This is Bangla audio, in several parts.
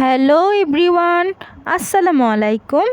হ্যালো এভরিওয়ান, আসসালামু আলাইকুম।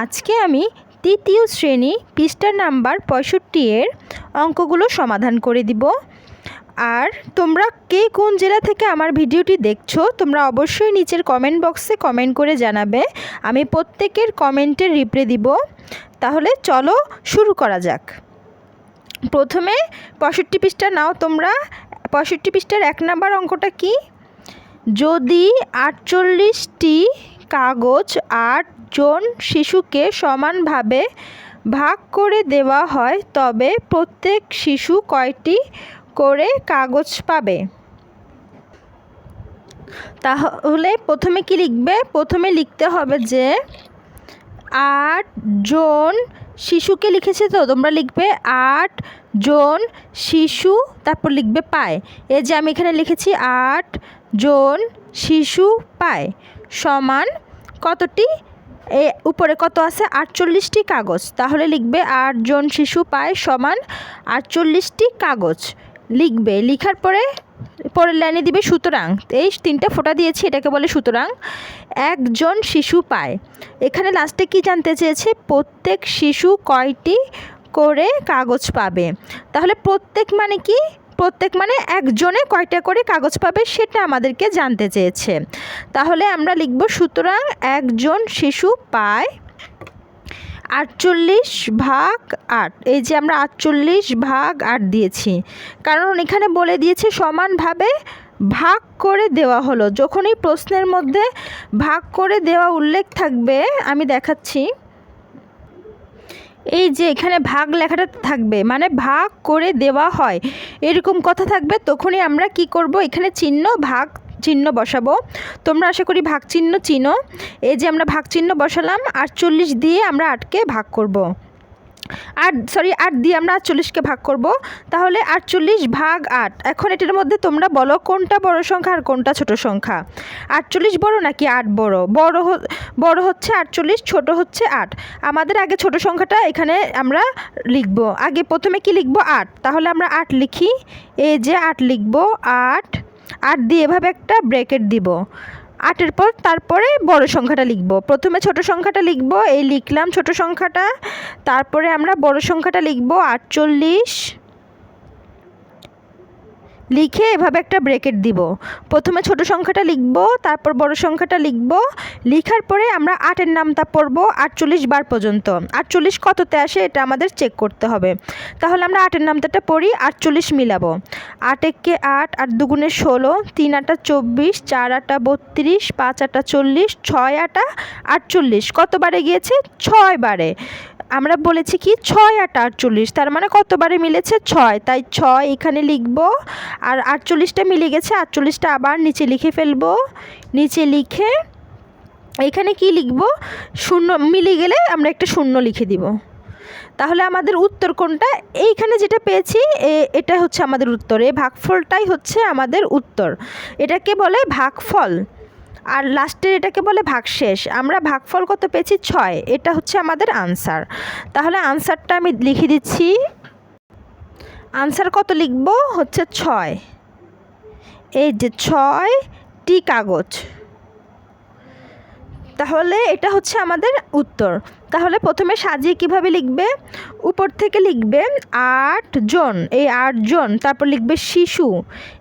আজকে আমি তৃতীয় শ্রেণি পৃষ্ঠা নাম্বার পঁয়ষট্টি এর অঙ্কগুলো সমাধান করে দিব। আর তোমরা কে কোন জেলা থেকে আমার ভিডিওটি দেখছ, তোমরা অবশ্যই নিচের কমেন্ট বক্সে কমেন্ট করে জানাবে। আমি প্রত্যেকের কমেন্টের রিপ্লাই দিব। তাহলে চলো শুরু করা যাক। প্রথমে পঁয়ষট্টি পৃষ্ঠা নাও তোমরা। পঁয়ষট্টি পৃষ্ঠার এক নাম্বার অঙ্কটা কী? যদি আটচল্লিশটি কাগজ আটজন শিশুকে সমানভাবে ভাগ করে দেওয়া হয়, তবে প্রত্যেক শিশু কয়টি করে কাগজ পাবে? তাহলে প্রথমে কি লিখবে? প্রথমে লিখতে হবে যে আটজন শিশুকে লিখেছে তো, তোমরা লিখবে আট জন শিশু, তারপর লিখবে পায়। এই যে আমি এখানে লিখেছি আট জন শিশু পায় সমান কতটি? এ উপরে কত আছে? আটচল্লিশটি কাগজ। তাহলে লিখবে আটজন শিশু পায় সমান আটচল্লিশটি কাগজ। লিখবে। লিখার পরে, পরের লাইনে দিবে সুতরাং। এই তিনটা ফোঁটা দিয়েছি, এটাকে বলে সুতরাং একজন শিশু পায়। এখানে লাস্টে কি জানতে চেয়েছে? প্রত্যেক শিশু কয়টি করে কাগজ পাবে? তাহলে প্রত্যেক মানে কি? প্রত্যেক মানে একজনে কয়টা করে কাগজ পাবে সেটা আমাদেরকে জানতে চেয়েছে। তাহলে আমরা লিখব, সুতরাং একজন শিশু পায় আটচল্লিশ ভাগ আট। এই যে আমরা আটচল্লিশ ভাগ আট দিয়েছি। কারণ এখানে বলে দিয়েছে, সমানভাবে ভাগ করে দেওয়া হলো। যখনই প্রশ্নের মধ্যে ভাগ করে দেওয়া উল্লেখ থাকবে, আমি দেখাচ্ছি। এই যে এখানে ভাগ লেখাটা থাকবে মানে ভাগ করে দেওয়া হয়। এরকম কথা থাকবে, তখনই আমরা কি করব? এখানে চিহ্ন, ভাগ চিহ্ন বসাবো। তোমরা আশা করি ভাগ চিহ্ন চিনো। এই যে আমরা ভাগ চিহ্ন বসালাম, আটচল্লিশ দিয়ে আমরা আটকে ভাগ করব। আট সরি আট দিয়ে আমরা আটচল্লিশকে ভাগ করব। তাহলে আটচল্লিশ ভাগ আট। এখন এটার মধ্যে তোমরা বলো কোনটা বড় সংখ্যা আর কোনটা ছোট সংখ্যা। আটচল্লিশ বড় নাকি আট বড়? বড় বড় হচ্ছে আটচল্লিশ, ছোট হচ্ছে আট। আমাদের আগে ছোট সংখ্যাটা এখানে আমরা লিখব। আগে প্রথমে কি লিখব? আট। তাহলে আমরা আট লিখি। এই যে আট লিখব, আট। আট দিয়ে এভাবে একটা ব্রেকেট দিব। আটের পর তারপরে বড় সংখ্যাটা লিখব। প্রথমে ছোট সংখ্যাটা লিখব, এই লিখলাম ছোট সংখ্যাটা। তারপরে আমরা বড় সংখ্যাটা লিখব, আটচল্লিশ। লিখে এভাবে একটা ব্রেকেট দিব। প্রথমে ছোট সংখ্যাটা লিখব, তারপর বড় সংখ্যাটা লিখব। লিখার পরে আমরা আটের নামটা পড়ব, আটচল্লিশ বার পর্যন্ত। আটচল্লিশ কততে আসে এটা আমাদের চেক করতে হবে। তাহলে আমরা আটের নামটাটা পড়ি, আটচল্লিশ মিলাবো। আট একে আট আট দুগুণে ষোলো, তিন আটা চব্বিশ, চার আটা বত্রিশ, পাঁচ আটা চল্লিশ, ছয় আটা আটচল্লিশ। কতবারে গিয়েছে? ছয় বারে। আমরা বলেছি কি ছয় আট আটচল্লিশ, তার মানে কতবারে মিলেছে ছয়? তাই ছয় এখানে লিখব আর আটচল্লিশটা মিলে গেছে, আটচল্লিশটা আবার নিচে লিখে ফেলব। নিচে লিখে এখানে কি লিখব? শূন্য, মিলে গেলে আমরা একটা শূন্য লিখে দিব। তাহলে আমাদের উত্তর কোনটা? এইখানে যেটা পেয়েছি এটা হচ্ছে আমাদের উত্তর। এই ভাগফলটাই হচ্ছে আমাদের উত্তর। এটাকে বলে ভাগফল। আর লাস্টের এটাকে বলে ভাগশেষ। আমরা ভাগফল কত পেয়েছি? ছয়। এটা হচ্ছে আমাদের আনসার তাহলে আনসারটা আমি লিখে দিচ্ছি। আনসার কত লিখব? হচ্ছে ছয়। এই যে ছয় টি কাগজ। তাহলে এটা হচ্ছে আমাদের উত্তর। তাহলে প্রথমে সাজিয়ে কীভাবে লিখবে? উপর থেকে লিখবে আট জন। এই আট জন, তারপর লিখবে শিশু।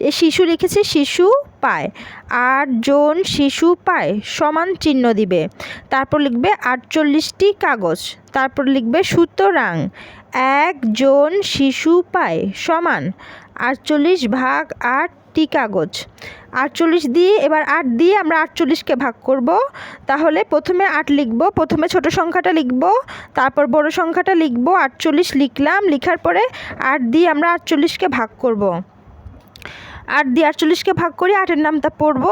এই শিশু লিখেছে শিশু পায়। আট জন শিশু পায়, সমান চিহ্ন দিবে। তারপর লিখবে আটচল্লিশটি কাগজ। তারপর লিখবে সুতরাং একজন শিশু পায়, সমান। আটচল্লিশ ভাগ আট টি কাগজ। আটচল্লিশ দিয়ে, এবার আট দিয়ে আমরা আটচল্লিশকে ভাগ করব। তাহলে প্রথমে আট লিখব, প্রথমে ছোট সংখ্যাটা লিখব, তারপর বড় সংখ্যাটা লিখব, আটচল্লিশ লিখলাম, লিখার পরে আট দিয়ে আমরা আটচল্লিশকে ভাগ করব। আট দিয়ে আটচল্লিশকে ভাগ করি, আটের নামটা পড়ব।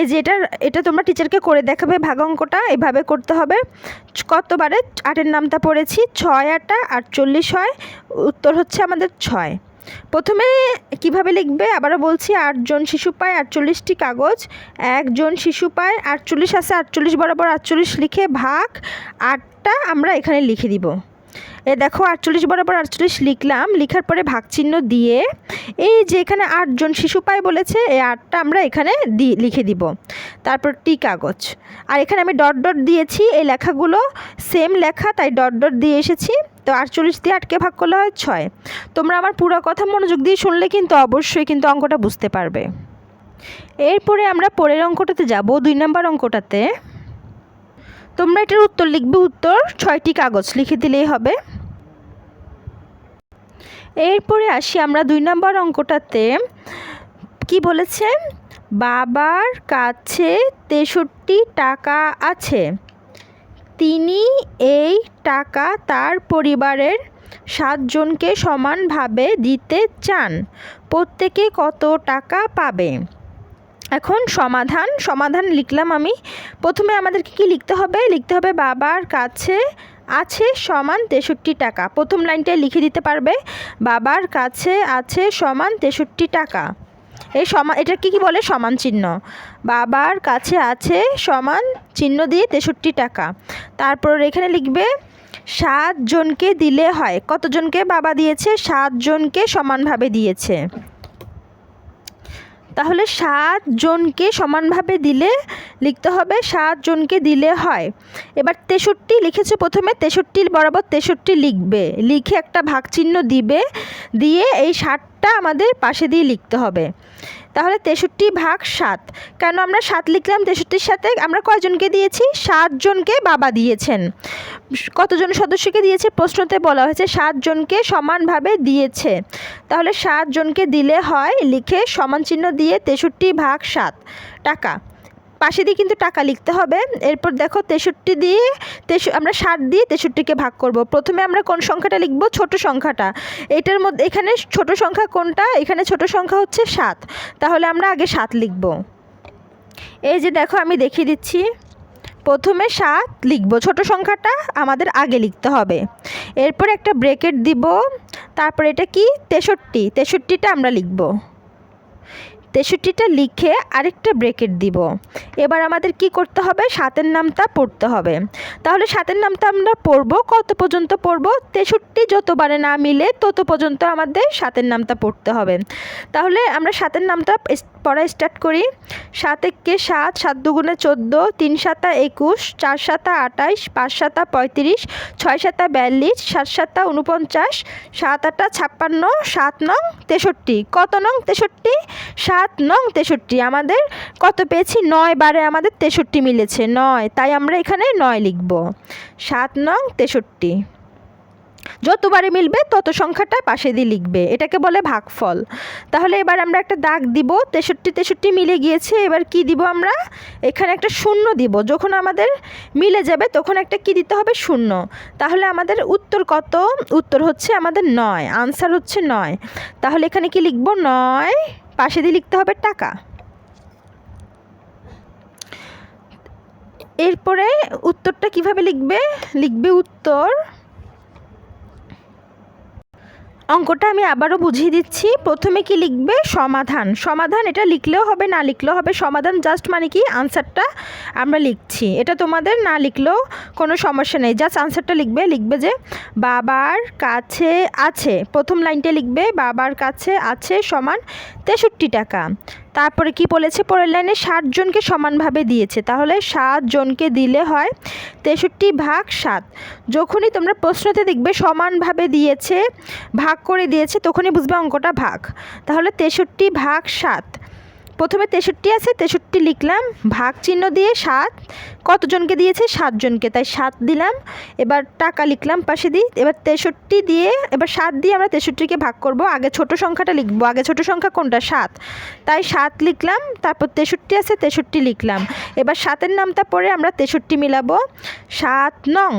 এই যে এটা এটা তোমরা টিচারকে করে দেখাবে ভাগ অঙ্কটা, এভাবে করতে হবে। কতবারে আটের নামটা পড়েছি? ছয় আটটা, আটচল্লিশ হয়, উত্তর হচ্ছে আমাদের ছয়। প্রথমে কীভাবে লিখবে? আবারও বলছি, আটজন শিশু পায় আটচল্লিশটি কাগজ। একজন শিশু পায় আটচল্লিশ আছে, আটচল্লিশ বরাবর আটচল্লিশ লিখে ভাগ আটটা আমরা এখানে লিখে দিব। এ দেখো, আটচল্লিশ বরাবর আটচল্লিশ লিখলাম, লিখার পরে ভাগ চিহ্ন দিয়ে এই যে এখানে আটজন শিশু পায় বলেছে এই আটটা আমরা এখানে দি, লিখে দিব। তারপর টি কাগজ। আর এখানে আমি ডট ডট দিয়েছি, এই লেখাগুলো সেম লেখা, তাই ডট ডট দিয়ে এসেছি। তো আটচল্লিশ দিয়ে আটকে ভাগ করলে হয় ছয়। তোমরা আমার পুরো কথা মনোযোগ দিয়ে শুনলে কিন্তু অবশ্যই কিন্তু অঙ্কটা বুঝতে পারবে। এরপরে আমরা পরের অঙ্কটাতে যাব, দুই নম্বর অঙ্কটাতে। তোমরা এটার উত্তর লিখবে, উত্তর ছয়টি কাগজ লিখে দিলেই হবে। এরপরে আসি আমরা দুই নম্বর অঙ্কটাতে। কি বলেছে? বাবার কাছে তেষট্টি টাকা আছে। তিনি এই টাকা তার পরিবারের সাতজনকে সমানভাবে দিতে চান। প্রত্যেকে কত টাকা পাবে? এখন সমাধান সমাধান লিখলাম আমি। প্রথমে আমাদেরকে কি লিখতে হবে? লিখতে হবে বাবার কাছে আছে সমান তেষট্টি টাকা। প্রথম লাইনটায় লিখে দিতে পারবে, বাবার কাছে আছে সমান তেষট্টি টাকা। এই সমান এটা কি কি বলে? সমান চিহ্ন। বাবার কাছে আছে সমান চিহ্ন দিয়ে তেষট্টি টাকা। তারপর এখানে লিখবে সাতজনকে দিলে হয়। কতজনকে বাবা দিয়েছে? সাতজনকে সমানভাবে দিয়েছে। তাহলে সাত জনকে সমানভাবে দিলে লিখতে হবে, সাত জনকে দিলে হয়। এবার তেষট্টি লিখেছে প্রথমে তেষট্টি বরাবর তেষট্টি লিখবে। লিখে একটা ভাগ চিহ্ন দিবে, দিয়ে এই ষাটটা আমাদের পাশে দিয়ে লিখতে হবে। তাহলে তেষট্টি ভাগ সাত। কেন আমরা সাত লিখলাম? তেষট্টির সাথে আমরা কয়জনকে দিয়েছি? সাতজনকে বাবা দিয়েছেন। কতজন সদস্যকে দিয়েছে? প্রশ্নতে বলা হয়েছে সাতজনকে সমানভাবে দিয়েছে। তাহলে সাতজনকে দিলে হয়, লিখে সমান চিহ্ন দিয়ে তেষট্টি ভাগ সাত। টাকা। পাশে দিয়ে কিন্তু টাকা লিখতে হবে। এরপর দেখো তেষট্টি দিয়ে তেষ, আমরা ষাট দিয়ে তেষট্টিকে ভাগ করব। প্রথমে আমরা কোন সংখ্যাটা লিখব? ছোট সংখ্যাটা। এটার মধ্যে, এখানে ছোট সংখ্যা কোনটা? এখানে ছোট সংখ্যা হচ্ছে সাত। তাহলে আমরা আগে সাত লিখব। এই যে দেখো আমি দেখিয়ে দিচ্ছি। প্রথমে সাত লিখব। ছোট সংখ্যাটা আমাদের আগে লিখতে হবে। এরপর একটা ব্রেকেট দিব। তারপর এটা কি? তেষট্টি। তেষট্টিটা আমরা লিখব। তেষট্টিটা লিখে আরেকটা ব্রেকেট দিব। এবার আমাদের কি করতে হবে? সাতের নামটা পড়তে হবে। তাহলে সাতের নামটা আমরা পড়ব। কত পর্যন্ত পড়ব? তেষট্টি যতবারে না মিলে তত পর্যন্ত আমাদের সাতের নামটা পড়তে হবে। তাহলে আমরা সাতের নামটা পড়া স্টার্ট করি। সাত একে সাত সাত দুগুণে চোদ্দ, তিন সাতা একুশ, চার সাতা আটাইশ, পাঁচ সাতা পঁয়ত্রিশ, ছয় সাতা বিয়াল্লিশ, সাত সাতা উনপঞ্চাশ সাত আটা ছাপ্পান্ন, সাত নং তেষট্টি। কত নং তেষট্টি? সাত নং তেষট্টি। আমাদের কত পেয়েছি? নয় বারে আমাদের তেষট্টি মিলেছে। নয়। তাই আমরা এখানে নয় লিখব। সাত নং তেষট্টি। যতবারে মিলবে তত সংখ্যাটা পাশে দিয়ে লিখবে। এটাকে বলে ভাগফল। তাহলে এবার আমরা একটা দাগ দিব, তেষট্টি তেষট্টি মিলে গিয়েছে, এবার কি দিব আমরা? এখানে একটা শূন্য দিব। যখন আমাদের মিলে যাবে তখন একটা কি দিতে হবে? শূন্য। তাহলে আমাদের উত্তর কত? উত্তর হচ্ছে আমাদের নয়। আনসার হচ্ছে নয়। তাহলে এখানে কি লিখব? নয়। পাশে দিয়ে লিখতে হবে টাকা। এরপরে উত্তরটা কীভাবে লিখবে? লিখবে উত্তর অঙ্কটা আমি আবারও বুঝিয়ে দিচ্ছি। প্রথমে কি লিখবে? সমাধান। সমাধান এটা লিখলেও হবে, না লিখলেও হবে। সমাধান জাস্ট মানে কি? আনসারটা আমরা লিখছি। এটা তোমাদের না লিখলেও কোনো সমস্যা নেই। জাস্ট আনসারটা লিখবে লিখবে যে বাবার কাছে আছে। প্রথম লাইনটা লিখবে, বাবার কাছে আছে সমান তেষট্টি টাকা। তারপরে কি বলেছে? পরের লাইনে ষাটজনকে সমানভাবে দিয়েছে। তাহলে সাতজনকে দিলে হয় তেষট্টি ভাগ সাত। যখনই তোমরা প্রশ্নতে দেখবে সমানভাবে দিয়েছে, ভাগ করে দিয়েছে, তখনই বুঝবে অঙ্কটা ভাগ। তাহলে তেষট্টি ভাগ সাত। প্রথমে তেষট্টি আছে, তেষট্টি লিখলাম, ভাগ চিহ্ন দিয়ে সাত, কতজনকে দিয়েছে? সাতজনকে, তাই সাত দিলাম, এবার টাকা লিখলাম পাশে দিই এবার তেষট্টি দিয়ে, এবার সাত দিয়ে আমরা তেষট্টিকে ভাগ করব, আগে ছোট সংখ্যাটা লিখব, আগে ছোট সংখ্যা কোনটা? সাত, তাই সাত লিখলাম, তারপর তেষট্টি আছে, তেষট্টি লিখলাম, এবার সাতের নামটা পরে আমরা তেষট্টি মিলাবো, সাত নং,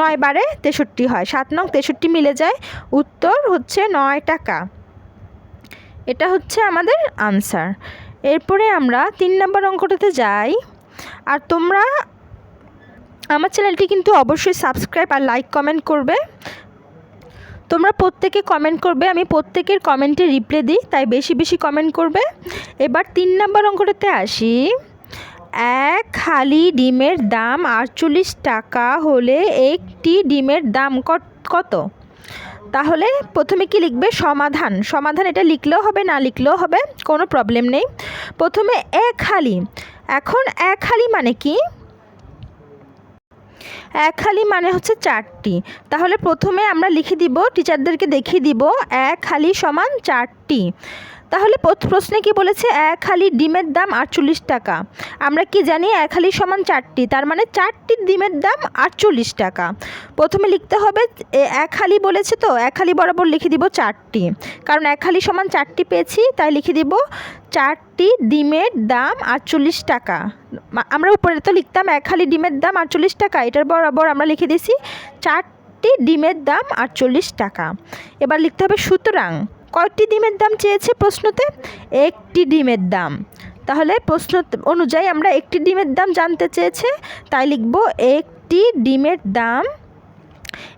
নয় বারে তেষট্টি হয়, সাত নং তেষট্টি মিলে যায়, উত্তর হচ্ছে নয় টাকা, এটা হচ্ছে আমাদের আনসার এরপরে আমরা তিন নম্বর অঙ্কটাতে যাই। আর তোমরা আমার চ্যানেলটি কিন্তু অবশ্যই সাবস্ক্রাইব আর লাইক কমেন্ট করবে। তোমরা প্রত্যেকে কমেন্ট করবে, আমি প্রত্যেকের কমেন্টে রিপ্লাই দিই, তাই বেশি বেশি কমেন্ট করবে। এবার তিন নম্বর অঙ্কটাতে আসি। এক হালি ডিমের দাম আটচল্লিশ টাকা হলে একটি ডিমের দাম কত? তাহলে প্রথমে কি লিখবে? সমাধান। সমাধান এটা লিখলেও হবে, না লিখলেও হবে, কোনো প্রবলেম নেই। প্রথমে এক হালি এখন এক হালি মানে কি? এক হালি মানে হচ্ছে চারটি। তাহলে প্রথমে আমরা লিখে দিব টিচারদেরকে দেখিয়ে দিব এক হালি সমান চারটি। তাহলে প্রশ্নে কি বলেছে এক হালি ডিমের দাম আটচল্লিশ টাকা? আমরা কি জানি এক হালি সমান চারটি, তার মানে চারটি ডিমের দাম আটচল্লিশ টাকা। প্রথমে লিখতে হবে এক হালি বলেছে তো, এক হালি বরাবর লিখে দিব চারটি। কারণ এক হালি সমান চারটি পেয়েছি, তাই লিখে দিব চারটি ডিমের দাম আটচল্লিশ টাকা। আমরা উপরে তো লিখতাম এক হালি ডিমের দাম আটচল্লিশ টাকা, এটার বরাবর আমরা লিখে দিয়েছি চারটি ডিমের দাম আটচল্লিশ টাকা। এবার লিখতে হবে সুতরাং কয়টি ডিমের দাম চেয়েছে প্রশ্নতে? একটি ডিমের দাম। তাহলে প্রশ্ন অনুযায়ী আমরা একটি ডিমের দাম জানতে চেয়েছে, তাই লিখব একটি ডিমের দাম।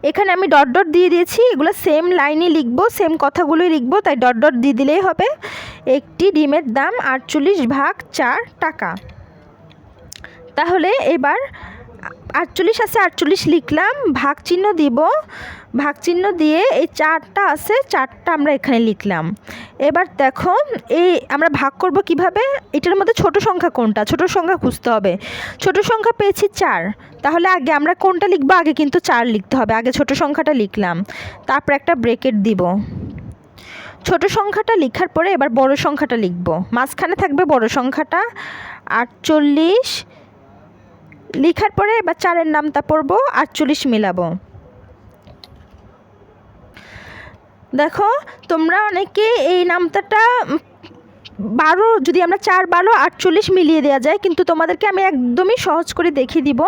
এখানে আমি ডট ডট দিয়ে দিয়েছি, এগুলো সেম লাইনে লিখব সেম কথাগুলোই লিখব, তাই ডট ডট দিয়ে দিলেই হবে। একটি ডিমের দাম আটচল্লিশ ভাগ চার টাকা। তাহলে এবার আটচল্লিশ আছে, আটচল্লিশ লিখলাম, ভাগ চিহ্ন দিব ভাগ চিহ্ন দিয়ে এই চারটা আছে, চারটা আমরা এখানে লিখলাম। এবার দেখো, এই আমরা ভাগ করব কীভাবে? এটার মধ্যে ছোট সংখ্যা কোনটা? ছোট সংখ্যা খুঁজতে হবে। ছোট সংখ্যা পেয়েছি চার। তাহলে আগে আমরা কোনটা লিখব? আগে কিন্তু চার লিখতে হবে। আগে ছোট সংখ্যাটা লিখলাম। তারপর একটা ব্রেকেট দিব। ছোট সংখ্যাটা লেখার পরে এবার বড় সংখ্যাটা লিখব। মাঝখানে থাকবে বড় সংখ্যাটা। আটচল্লিশ। লেখার পরে এবার চারের নামটা পড়ব। আটচল্লিশ মিলাবো। দেখো, তোমরা অনেকে এই নামতাটা বারো, যদি আমরা চার, বারো, আটচল্লিশ মিলিয়ে দেওয়া যায়, কিন্তু তোমাদেরকে আমি একদমই সহজ করে দেখিয়ে দিব।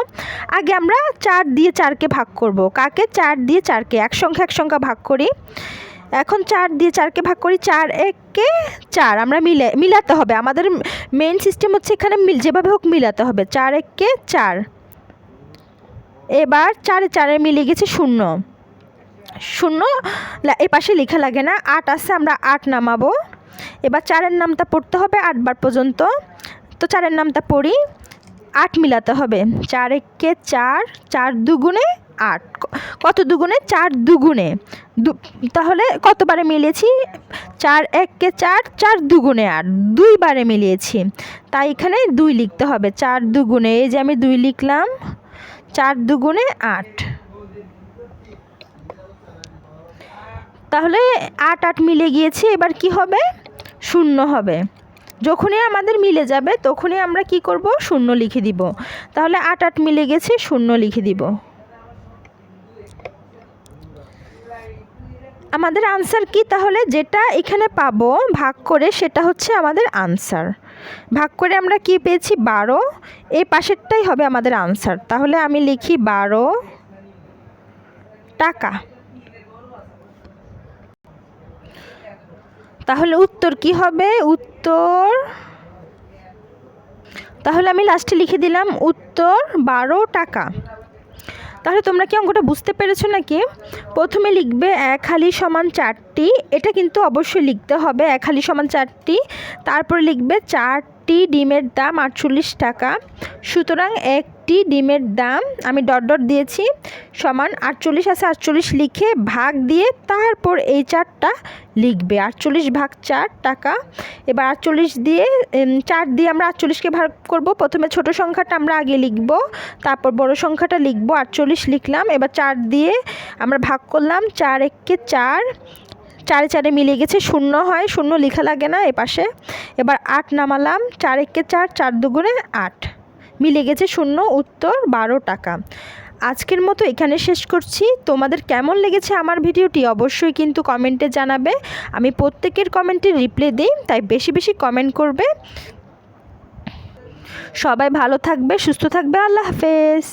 আগে আমরা চার দিয়ে চারকে ভাগ করব। কাকে? চার দিয়ে চারকে এক সংখ্যা এক সংখ্যা ভাগ করি। এখন চার দিয়ে চারকে ভাগ করি, চার এককে চার, আমরা মিলে, মিলাতে হবে। আমাদের মেন সিস্টেম হচ্ছে এখানে মিল, যেভাবে হোক মিলাতে হবে। চার এককে চার। এবার চারে চারে মিলে গেছে শূন্য। শূন্য। এ পাশে লেখা লাগে না, আট আছে, আমরা আট নামাবো। এবার চারের নামটা পড়তে হবে আটবার পর্যন্ত। তো চারের নামটা পড়ি। আট মিলাতে হবে। চার একে চার চার দুগুণে আট। কত দুগুণে? চার দুগুণে। দু, তাহলে কতবারে মিলিয়েছি? চার এককে চার চার দুগুণে আট। দুইবারে মিলিয়েছি। তাই এখানে দুই লিখতে হবে। চার দুগুণে, এই যে আমি দুই লিখলাম, চার দুগুণে আট। তাহলে আট আট মিলে গিয়েছে, এবার কি হবে? শূন্য হবে। যখনই আমাদের মিলে যাবে, তখনই আমরা কি করব? শূন্য লিখে দিব। তাহলে আট আট মিলে গেছে, শূন্য লিখে দিব। আমাদের আনসার কি? তাহলে যেটা এখানে পাবো, ভাগ করে সেটা হচ্ছে আমাদের আনসার ভাগ করে আমরা কি পেয়েছি? বারো। এই পাশেরটাই হবে আমাদের আনসার তাহলে আমি লিখি বারো টাকা। তাহলে উত্তর কি হবে? উত্তর তাহলে আমি লাস্টে লিখে দিলাম উত্তর বারো টাকা। তাহলে তোমরা কি অঙ্কটা বুঝতে পেরেছ নাকি? প্রথমে লিখবে এক হালি সমান চারটি। এটা কিন্তু অবশ্যই লিখতে হবে, এক হালি সমান চারটি। তারপরে লিখবে চারটি ডিমের দাম আটচল্লিশ টাকা। সুতরাং একটি ডিমের দাম আমি ডট ডট দিয়েছি, সমান আটচল্লিশ আছে আটচল্লিশ লিখে ভাগ দিয়ে তারপর এই চারটা লিখবে। আটচল্লিশ ভাগ চার টাকা। এবার আটচল্লিশ দিয়ে চার দিয়ে আমরা আটচল্লিশকে ভাগ করব। প্রথমে ছোট সংখ্যাটা আমরা আগে লিখব, তারপর বড় সংখ্যাটা লিখব। আটচল্লিশ লিখলাম, এবার চার দিয়ে আমরা ভাগ করলাম, চার এককে চার চারে চারে মিলে গেছে, শূন্য হয়, শূন্য লেখা লাগে না এপাশে। এবার আট নামালাম চার একে চার চার দুগুণে আট। মিলে গেছে শূন্য, উত্তর বারো টাকা। আজকের মতো এখানে শেষ করছি। তোমাদের কেমন লেগেছে আমার ভিডিওটি অবশ্যই কিন্তু কমেন্টে জানাবে। আমি প্রত্যেকের কমেন্টে রিপ্লাই দিই, তাই বেশি বেশি কমেন্ট করবে। সবাই ভালো থাকবে, সুস্থ থাকবে, আল্লাহ হাফেজ।